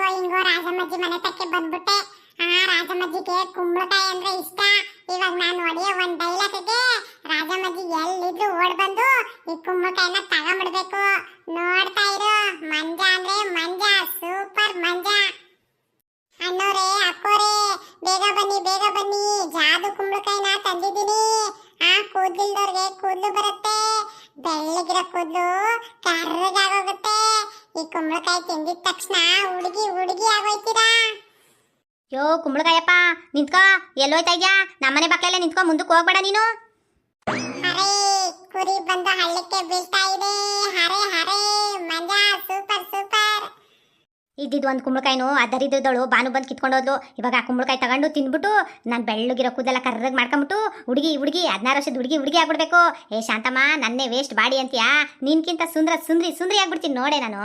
ಹಂಗೋ ಹಿಂಗೋ ರಾಜಮ್ಮಜ್ಜಿ ಮನೆ ತಕ್ಕೆ ಬಂದ್ಬಿಟ್ಟೆ. ಆ ರಾಜಮ್ಮಜ್ಜಿಗೆ ಕುಂಬಳಕಾಯಿ ಅಂದ್ರೆ ಇಷ್ಟ. ಇವಾಗ ನಾನು ಹೊಡೆಯೋ ಒಂದ್ ಡೈಲಾಗ್ಗೆ ರಾಜಮ್ಮಜ್ಜಿ ಎಲ್ಲಿದ್ರು ಓಡ್ ಬಂದು ಈ ಕುಂಬಳಕಾಯಿನ ತಗೊಂಡ್ಬಿಡ್ಬೇಕು. ನೋಡ್ತಾ ಇರು, ಮಂಜ ಅಂದ್ರೆ ಮಂಜ, ಸೂಪರ್ ಮಂಜ. ಅಣ್ಣೋರೇ, ಅಕ್ಕೋರೇ, ಬೇಗ ಬನ್ನಿ ಬೇಗ ಬನ್ನಿ. ಜಾದು ಕುಂಬಳಕಾಯಿನ ತಂದಿದ್ದೀನಿ. ಆ ಕೂದ್ಲಿಲ್ದವ್ರಿಗೆ ಕೂದಲು ಬರುತ್ತೆ. ಬೆಳ್ಳಗಿರೋ ಕೂದಲು ಕರ್ರಗಾಗೋಗುತ್ತೆ. ಈ ಕುಂಬಳಕಾಯಿ ತಿಂದಿದ ತಕ್ಷಣ ಹುಡುಗಿ ಹುಡುಗಿ ಆಗೋಯ್ತೀರಾ? ಯೋ ಕುಂಬಳಕಾಯಪ್ಪ ನಿಂತ್ಕೋ. ಎಲ್ಲೋಯ್ತಾ ಇದ್ಯಾ? ನಮ್ಮನೆ ಬಾಕ್ಲೆಲ್ಲ ನಿಂತ್ಕೋ ಮುಂದಕ್ಕೆ ಹೋಗ್ಬೇಡ ನೀನು. ಹರೇ ಕುರಿ ಬಂದು ಹಳ್ಳಕ್ಕೆ ಬೀಳ್ತಾ ಇದೆ. ಹರೇ ಹರೇ ಇದ್ದಿದ್ದು ಒಂದು ಕುಂಬಳಕಾಯಿನು ಅದರಿದ್ದಳು ಬಾನು ಬಂದು ಕಿತ್ಕೊಂಡೋದ್ಲು. ಇವಾಗ ಆ ಕುಂಬಳಕಾಯಿ ತಗೊಂಡು ತಿಂದ್ಬಿಟ್ಟು ನಾನು ಬೆಳ್ಳಗಿರೋ ಕೂದಲೆಲ್ಲ ಕರ್ರಗೆ ಮಾಡ್ಕೊಂಬಿಟ್ಟು ಹುಡುಗಿ ಹುಡುಗಿ ಹದಿನಾರು ವರ್ಷದ ಹುಡುಗಿ ಹುಡುಗಿ ಆಗ್ಬಿಡ್ಬೇಕು. ಏ ಶಾಂತಮ್ಮ ನನ್ನೇ ವೇಸ್ಟ್ ಬಾಡಿ ಅಂತೀಯಾ? ನಿನ್ಕಿಂತ ಸುಂದರ ಸುಂದ್ರಿ ಸುಂದ್ರಿ ಆಗ್ಬಿಡ್ತೀನಿ ನೋಡೆ ನಾನು.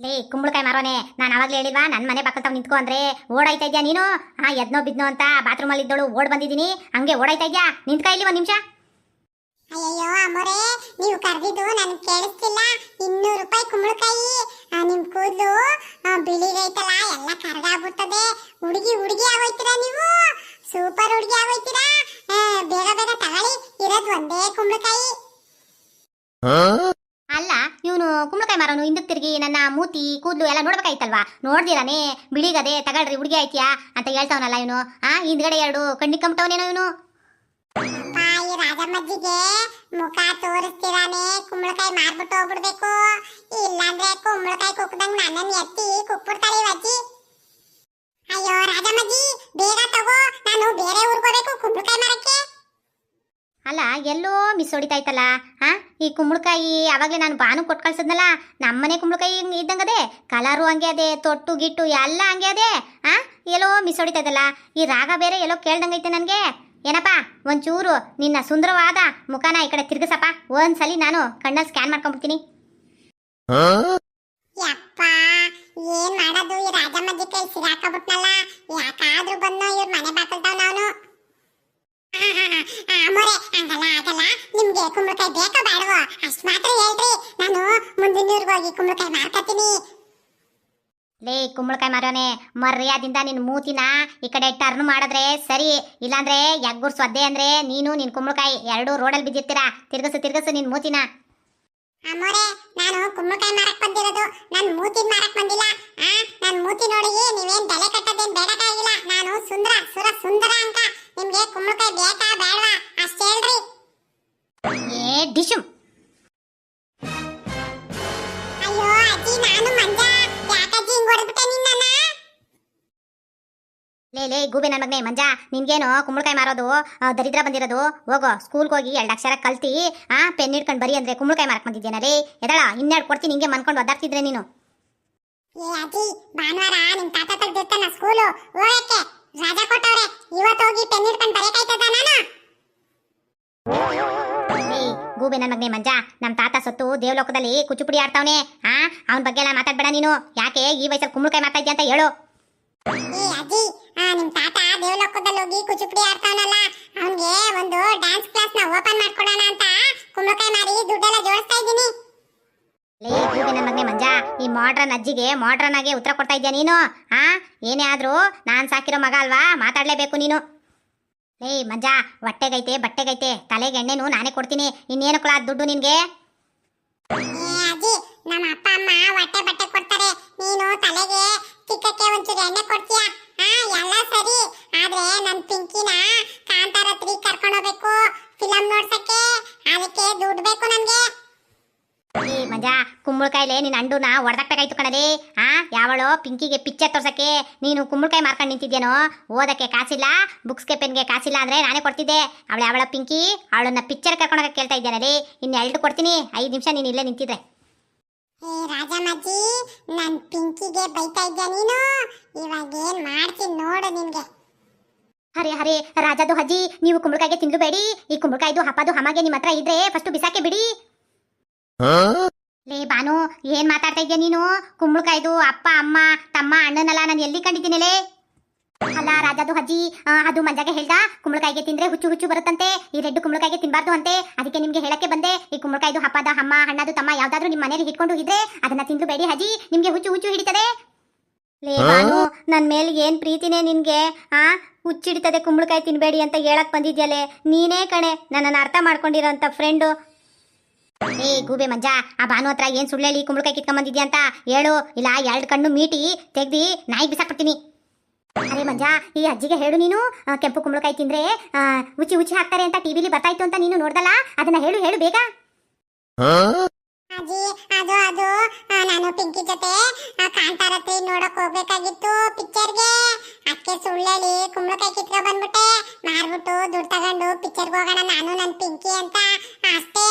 ಲೇ ಕುಂಬಳಕಾಯಿ ಮಾರೋನೆ ನಾನು ಅವಾಗಲೇ ಹೇಳಿಲ್ವಾ? ನನ್ನ ಮನೆ ಪಕ್ಕ ತಾವ್ ನಿಂತ್ಕೊ ಅಂದ್ರೆ ಓಡಾಯ್ತಾ ಇದ್ಯಾ ನೀನು? ಹಾ ಎದ್ನೋ ಬಿದ್ನೋ ಅಂತ ಬಾತ್ರೂಮಲ್ಲಿ ಇದ್ದಳು ಓಡ್ ಬಂದಿದ್ದೀನಿ. ಹಂಗೆ ಓಡಾಯ್ತಾ ಇದ್ಯಾ? ನಿಂತ್ಕೊ ಇಲ್ಲಿ ಒಂದು ನಿಮಿಷ. ಅಯ್ಯಯ್ಯೋ ಅಮ್ಮೋರೆ ನೀವು ಕರೆದಿದ್ದು ನನಗೆ ಕೇಳಿಸ್ತಿಲ್ಲ. ಇನ್ನೂರು ರೂಪಾಯಿ ಕುಂಬಳಕಾಯಿ. ನಿಮ್ ಕೂದಲು ಐತಲ್ಲ ಎಲ್ಲ ಕರ್ಗಾಗ್ಬಿಡ್ತದೆ ಹುಡುಗಿ ಹುಡುಗಿ ಆಗೋಯ್ತೀರಾ ನೀವು? ಸೂಪರ್ ಹುಡುಗಿ ಆಗೋಯ್ತೀರಾ? ಬೇಗ ಬೇಗ ತಗೊಳ್ಳಿ ಇರೋದು ಒಂದೇ ಕುಂಬಳಕಾಯಿ. ಅಲ್ಲ ಇವನು ಕುಂಬಳಕಾಯಿ ಮಾರೋನು ಹಿಂದಕ್ಕೆ ತಿರುಗಿ ನನ್ನ ಮೂತಿ ಕೂದಲು ಎಲ್ಲ ನೋಡ್ಬೇಕಾಯ್ತಲ್ವಾ? ನೋಡ್ದಿರಾನೆ ಬಿಳಿಗದೆ ತಗಳ್ರಿ ಹುಡುಗಿ ಐತ್ಯಾ ಅಂತ ಹೇಳ್ತಾವನಲ್ಲ ಇವನು. ಆ ಹಿಂದ್ಗಡೆ ಎರಡು ಕಣ್ಣಿಕ್ಕಂಬಿಟ್ಟವನೇನೋ ಇವನು. ಅಪ್ಪ ಈ ರಾಜಮ್ಮಜ್ಜಿಗೆ ಮುಖ ತೋರಿಸ್ತಿರಾನೆ, ಕುಂಬಳಕಾಯಿ ಮಾರ್ಬಿಟ್ಟು ಹೋಗ್ಬಿಡ್ಬೇಕು. ಇಲ್ಲಾಂದ್ರೆ ಕುಂಬಳಕಾಯಿ ಕುಕ್ದಂಗ್ ನನ್ನನ್ನು ಎತ್ತಿ ಕುಕ್ಬಿಡ್ತಾಳೆ ಅಜ್ಜಿ. ಅಯ್ಯೋ ರಾಜಮ್ಮಜ್ಜಿ, ಬೇಗ ತಗೋ. ನಾನು ಬೇರೆ ಊರ್ಗ್ ಹೋಗ್ಬೇಕು ಕುಂಬಳಕಾಯಿ ಮಾರಕ್ಕೆ. ಅಲ್ಲ, ಎಲ್ಲೋ ಮಿಸ್ ಹೊಡಿತಾಯ್ತಲ್ಲ, ಆ? ಈ ಕುಂಬಳಕಾಯಿ ಅವಾಗಲೇ ನಾನು ಬಾನು ಕೊಟ್ಟು ಕಳ್ಸದ್ನಲ್ಲ, ನಮ್ಮನೆ ಕುಂಬಳಕಾಯಿ ಇದ್ದಂಗದೆ, ಕಲರು ಹಂಗೆ ಅದೇ, ತೊಟ್ಟು ಗಿಟ್ಟು ಎಲ್ಲ ಹಂಗೆ ಅದೇ, ಆ? ಎಲ್ಲೋ ಮಿಸ್ ಹೊಡಿತೈತಲ್ಲ ಈ ರಾಗ ಬೇರೆ ಎಲ್ಲೋ ಕೇಳ್ದಂಗೈತೆ ನನಗೆ. ಏನಪ್ಪ, ಒಂಚೂರು ನಿನ್ನ ಸುಂದರವಾದ ಮುಖನ ಈ ಕಡೆ ತಿರ್ಗಿಸಪ್ಪ. ಒಂದ್ಸಲಿ ನಾನು ಕಣ್ಣಲ್ಲಿ ಸ್ಕ್ಯಾನ್ ಮಾಡ್ಕೊಂಡ್ಬಿಡ್ತೀನಿ. ಯಪ್ಪ ಕೈ ಇವ್ರ ಮನೆ ನಾನು. ಆಗಲ್ಲ. ಕುಂಬಳಕಾಯಿ ಬೇಕೋ ಬೇಡವೋ? ಅಷ್ಟು ಮಾತ್ರ ಹೇಳ್ರಿ. ನಾನು ಮುಂದಿನ ಊರಿಗೆ ಹೋಗಿ ಕುಂಬಳಕಾಯಿ ಮಾರ್ಕತೀನಿ. ಲೇ ಕುಂಬಳಕಾಯಿ ಮಾರೋನೆ ಮರ್ಯಾದಿಂದ ನಿನ್ನ ಮೂತಿನ ಈ ಕಡೆ ಟರ್ನ್ ಮಾಡಿದ್ರೆ ಸರಿ ಇಲ್ಲಾಂದ್ರೆ ಯಗ್ಗುರ್ ಸ್ವದ್ದೆ ಅಂದ್ರೆ ನೀನು ನಿನ್ ಕುಂಬಳಕಾಯಿ ಎರಡೂ ರೋಡಲ್ಲಿ ಬಿದ್ದಿರ್ತೀರಾ? ತಿರ್ಗಸು ತಿರ್ಗಸು ನಿನ್ ಮೂತಿನ. ಅಮ್ಮೋರೆ ನಾನು ಕುಂಬಳಕಾಯಿ ಮಾರಕ್ ಬಂದಿರೋದು. ನನ್ ಮೂತಿನ ಮಾರಕ್ ಬಂದಿಲ್ಲ. ಆ ನನ್ ಮೂತಿ ನೋಡಿ ನೀವೇನ್ ಬೆಲೆ ಕಟ್ಟದೇನ್ ಬೇಡಕ್ಕಾಗಿಲ್ಲ ನಾನು ಸುಂದರ ಸುರ ಸುಂದರ ಅಂತ. ನಿಮ್ಗೆ ಕುಂಬಳಕಾಯಿ ಬೇಕಾ ಬೇಡವಾ? ಅಷ್ಟ್ ಹೇಳ್ರಿ. ಏ ಡಿಶುಮ್. ಲೇ ಲೇ ಗೂಬೆ ನನ್ನ ಮಗನೇ ಮಂಜ ನಿನ್ಗೇನು ಕುಂಬಳಕಾಯಿ ಮಾರೋದು ದರಿದ್ರ ಬಂದಿರೋದು? ಹೋಗೋ ಸ್ಕೂಲ್ಗೆ ಹೋಗಿ ಎರಡು ಅಕ್ಷರ ಕಲ್ತಿ ಆ ಪೆನ್ ಹಿಡ್ಕೊಂಡು ಬರಿ ಅಂದ್ರೆ ಕುಂಬಳಕಾಯಿ ಮಾರಕ್ ಬಂದಿದ್ದೇನ ಲೇ? ಎದಳ ಇನ್ನೆರಡು ಕೊಡ್ತೀನಿ ಹಿಂಗೆ ಮನ್ಕೊಂಡು ಒದ್ದಾಡ್ತಿದ್ರೆ ನೀನು. ಏ ಅಜ್ಜಿ ಭಾನುವಾರ ನಿಮ್ ತಾತ ತೆಗ್ದಿರ್ತಾನ ಸ್ಕೂಲು ಹೋಗಕ್ಕೆ ರಜಾ ಕೊಟ್ಟವ್ರೆ ಇವತ್ತು ಹೋಗಿ ಪೆನ್ ಹಿಡ್ಕೊಂಡ್ ನಾನು? ಗೂಬೆ ನನ್ನ ಮಗನೇ ಮಂಜ ನಮ್ಮ ತಾತ ಸತ್ತು ದೇವಲೋಕದಲ್ಲಿ ಕುಚುಪುಡಿ ಆಡ್ತಾವನೆ ಆ ಅವನ ಬಗ್ಗೆ ಎಲ್ಲ ಮಾತಾಡ್ಬೇಡ ನೀನು. ಯಾಕೆ ಈ ವಯಸ್ಸಲ್ಲಿ ಕುಂಬಳಕಾಯಿ ಮಾಡ್ತಾ ಇದ್ಯಾ ಅಂತ ಹೇಳು. ಏ ಅಜ್ಜಿ ಆ ನಿಮ್ ತಾತ ದೇವಲೋಕದಲ್ಲಿ ಹೋಗಿ ಕುಚಿಪುಡಿ ಆಡ್ತಾನಲ್ಲ ಅವನ್ಗೆ ಒಂದು ಡ್ಯಾನ್ಸ್ ಕ್ಲಾಸ್ನ ಓಪನ್ ಮಾಡ್ಕೊಡೋಣ ಅಂತ ಕುಂಬಳಕಾಯಿ ಮಾರಿ ದುಡ್ಡೆಲ್ಲ ಜೋಡಿಸ್ತಾ ಇದ್ದೀನಿ. ಲೇ ನನ್ನ ಮಗನೇ ಮಂಜ ಈ ಮಾಡ್ರನ್ ಅಜ್ಜಿಗೆ ಮಾಡ್ರನ್ ಆಗಿ ಉತ್ತರ ಕೊಡ್ತಾ ಇದ್ಯಾ ನೀನು? ಹಾ ಏನೇ ಆದ್ರೂ ನಾನ್ ಸಾಕಿರೋ ಮಗ ಅಲ್ವಾ? ಮಾತಾಡಲೇಬೇಕು ನೀನು. ಏಯ್ ಮಂಜ ಹೊಟ್ಟೆಗೈತೆ ಬಟ್ಟೆಗೈತೆ ತಲೆಗೆ ಎಣ್ಣೆನು ನಾನೇ ಕೊಡ್ತೀನಿ. ಇನ್ನೇನು ಕೊಳ ದುಡ್ಡು ನಿನ್ಗೆ? ಅಜ್ಜಿ ನಮ್ಮ ಅಪ್ಪ ಅಮ್ಮ ಹೊಟ್ಟೆ ಬಟ್ಟೆ ಕೊಡ್ತಾರೆ. ನೀನು ತಲೆಗೆ ಚಿಕ್ಕಕ್ಕೆ ಒಂಚೂರು ಎಣ್ಣೆ ಕೊಡ್ತೀಯಾ? ಹಾ ಎಲ್ಲ ಸರಿ. ಆದ್ರೆ ನನ್ ಪಿಂಕಿನ ಕಾಂತಾರ ತ್ರೀ ಕರ್ಕೊಂಡು ಹೋಗ್ಬೇಕು ಫಿಲಂ ನೋಡ್ಸಕ್ಕೆ. ಅದಕ್ಕೆ ದುಡ್ಡು ಬೇಕು ನನ್ಗೆ. ಈ ಮಜಾ ಕುಂಬಳಕಾಯಿಲೆ ನಿನ್ನ ಅಂಡುನ ಹೊಡೆದಾಕ್ಬೇಕಾಯ್ತು ಕಣಲೇ. ಆ ಯಾವಳೋ ಪಿಂಕಿಗೆ ಪಿಕ್ಚರ್ ತೋರ್ಸಕ್ಕೆ. ನೀನು ಕುಂಬಳಕಾಯಿ ಮಾರ್ಕೊಂಡು ನಿಂತಿದ್ಯೇನೋ? ಓದಕ್ಕೆ ಕಾಸಿಲ್ಲ ಬುಕ್ಸ್ಗೆ ಪೆನ್ಗೆ ಕಾಸಿಲ್ಲ ಅಂದ್ರೆ ನಾನೇ ಕೊಡ್ತಿದ್ದೆ. ಅವಳ ಯಾವಳ ಪಿಂಕಿ ಅವಳನ್ನ ಪಿಕ್ಚರ್ ಕರ್ಕೊಂಡೋಗಕ್ಕೆ ಕೇಳ್ತಾ ಇದ್ದೇನಲ್ಲಿ ಇನ್ನು ಎರಡು ಕೊಡ್ತೀನಿ. ಐದು ನಿಮಿಷ ನೀನು ಇಲ್ಲೇ ನಿಂತಿದ್ರೆ. ಏ ರಾಜಮ್ಮಜ್ಜಿ ನನ್ ಪಿಂಕಿಗೆ ಬೈತಾ ಇದ್ಯಾ ನೀನು? ಇವಾಗ ಏನ್ ಮಾಡ್ತೀನಿ ನೋಡು ಹರೇ ಹರೇ, ರಾಜಾದು ಹಜ್ಜಿ ನೀವು ಕುಂಬಳಕಾಯಿಗೆ ತಿನ್ಬೇಡಿ ಈ ಕುಂಬಳಕಾಯಿದು ಹಪ್ಪದು ಹಮಗೆ ನಿಮ್ಮ ಹತ್ರ ಇದ್ರೆ ಫಸ್ಟ್ ಬಿಸಾಕೆ ಬಿಡಿ. ಲೇ ಬಾನು, ಏನ್ ಮಾತಾಡ್ತಾ ಇದ್ಯಾ ನೀನು? ಕುಂಬಳಕಾಯ್ದು ಅಪ್ಪ, ಅಮ್ಮ, ತಮ್ಮ, ಅಣ್ಣನಲ್ಲ, ನಾನು ಎಲ್ಲಿ ಕಂಡಿದ್ದೀನಿಲೇ ಅಲ್ಲ ರಾಜಾದು ಹಜ್ಜಿ ಅದು ಮಂಜಾಗೆ ಹೇಳ್ದ, ಕುಂಬಳಕಾಯಿಗೆ ತಿಂದ್ರೆ ಹುಚ್ಚು ಹುಚ್ಚು ಬರುತ್ತಂತೆ. ಈ ರೆಡ್ ಕುಂಬಳಕಾಯಿಗೆ ತಿನ್ಬಾರ್ದು ಅಂತೆ. ಅದಕ್ಕೆ ನಿಮ್ಗೆ ಹೇಳಕ್ಕೆ ಬಂದೆ. ಈ ಕುಂಬಳಕಾಯ್ದು ಹಪ್ಪದ ಅಮ್ಮ, ಅಣ್ಣದು, ತಮ್ಮ ಯಾವ್ದಾದ್ರು ನಿಮ್ಮ ಮನೇಲಿ ಇಟ್ಕೊಂಡು ಇದ್ರೆ ಅದನ್ನ ತಿಂದು ಬೇಡಿ ಹಜ್ಜಿ ನಿಮ್ಗೆ ಹುಚ್ಚು ಹುಚ್ಚು ಹಿಡಿತದೆ. ಲೇ ಬಾನು ನನ್ನ ಮೇಲೆ ಏನ್ ಪ್ರೀತಿನೇ ನಿನ್ಗೆ, ಆ? ಹುಚ್ಚಿಡ್ತದೆ ಕುಂಬಳಕಾಯಿ ತಿನ್ಬೇಡಿ ಅಂತ ಹೇಳಕ್ ಬಂದಿದ್ಯಾಲೆ. ನೀನೇ ಕಣೆ, ನನ್ನನ್ನು ಅರ್ಥ ಮಾಡ್ಕೊಂಡಿರೋಂತ ಫ್ರೆಂಡು ಏ, ಗೂಬೆ ಮಂಜ, ಆ ಭಾನು ಹತ್ರ ಏನ್ ಸುಳ್ಳು ಹೇಳಿ ಕುಂಬಳಕಾಯಿ ಕಿತ್ಕೊಂಡ್ ಬಂದಿದ್ಯಾ ಅಂತ ಹೇಳು. ಇಲ್ಲ, ಎರಡು ಕಣ್ಣು ಮೀಟಿ, ತೆಗ್ದಿ ನಾಯಿ ಬಿಸಾಕ್ಬಿಡ್ತೀನಿ. ಅರೆ ಮಂಜ, ಈ ಅಜ್ಜಿಗೆ ಹೇಳು ನೀನು ಕೆಂಪು ಕುಂಬಳಕಾಯಿ ತಿಂದ್ರೆ ಉಚಿ ಉಚಿ ಹಾಕ್ತಾರೆ ಅಂತ ಟಿವಿಲಿ ಬರ್ತಾಯ್ತು ಅಂತ ನೀನು ನೋಡ್ದಲ್ಲ? ಅದನ್ನ ಹೇಳು ಹೇಳು ಬೇಗ. ಕಾಂತಾರತಿ ನೋಡಕ್ ಹೋಗ್ಬೇಕಾಗಿತ್ತು ಪಿಕ್ಚರ್ಗೆ ಅದಕ್ಕೆ ಸುಳ್ಳೇಳಿ ಕುಂಬಳಕಾಯಿ ಕಿತ್ಕೊ ಬಂದ್ಬಿಟ್ಟೆ. ಮಾರ್ಬಿಟ್ಟು ದುಡ್ಡು ತಗೊಂಡು ಪಿಕ್ಚರ್ಗೆ ಹೋಗೋಣ, ನಾನು ನನ್ನ ಪಿಂಕಿ ಅಂತ. ಅಷ್ಟೇ.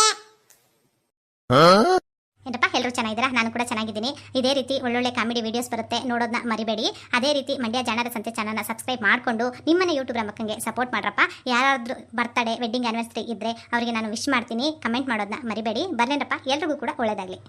ಏನಪ್ಪ ಎಲ್ಲರೂ ಚೆನ್ನಾಗಿದ್ದೀರಾ? ನಾನು ಕೂಡ ಚೆನ್ನಾಗಿದ್ದೀನಿ. ಇದೇ ರೀತಿ ಒಳ್ಳೊಳ್ಳೆ ಕಾಮಿಡಿ ವಿಡಿಯೋಸ್ ಬರುತ್ತೆ. ನೋಡೋದನ್ನ ಮರಿಬೇಡಿ. ಅದೇ ರೀತಿ ಮಂಡ್ಯ ಜಾಣರ ಸಂತೆ ಚಾನಲ್ನ ಸಬ್ಸ್ಕ್ರೈಬ್ ಮಾಡಿಕೊಂಡು ನಿಮ್ಮನ್ನ ಯೂಟ್ಯೂಬ್ ಮಕ್ಕಂಗೆ ಸಪೋರ್ಟ್ ಮಾಡ್ರಪ್ಪ. ಯಾರಾದರೂ ಬರ್ತಡೇ ವೆಡ್ಡಿಂಗ್ ಆ್ಯನಿವರ್ಸರಿ ಇದ್ದರೆ ಅವರಿಗೆ ನಾನು ವಿಶ್ ಮಾಡ್ತೀನಿ. ಕಮೆಂಟ್ ಮಾಡೋದನ್ನ ಮರಿಬೇಡಿ. ಬರ್ಲೇನಪ್ಪ, ಎಲ್ರಿಗೂ ಕೂಡ ಒಳ್ಳೇದಾಗಲಿ.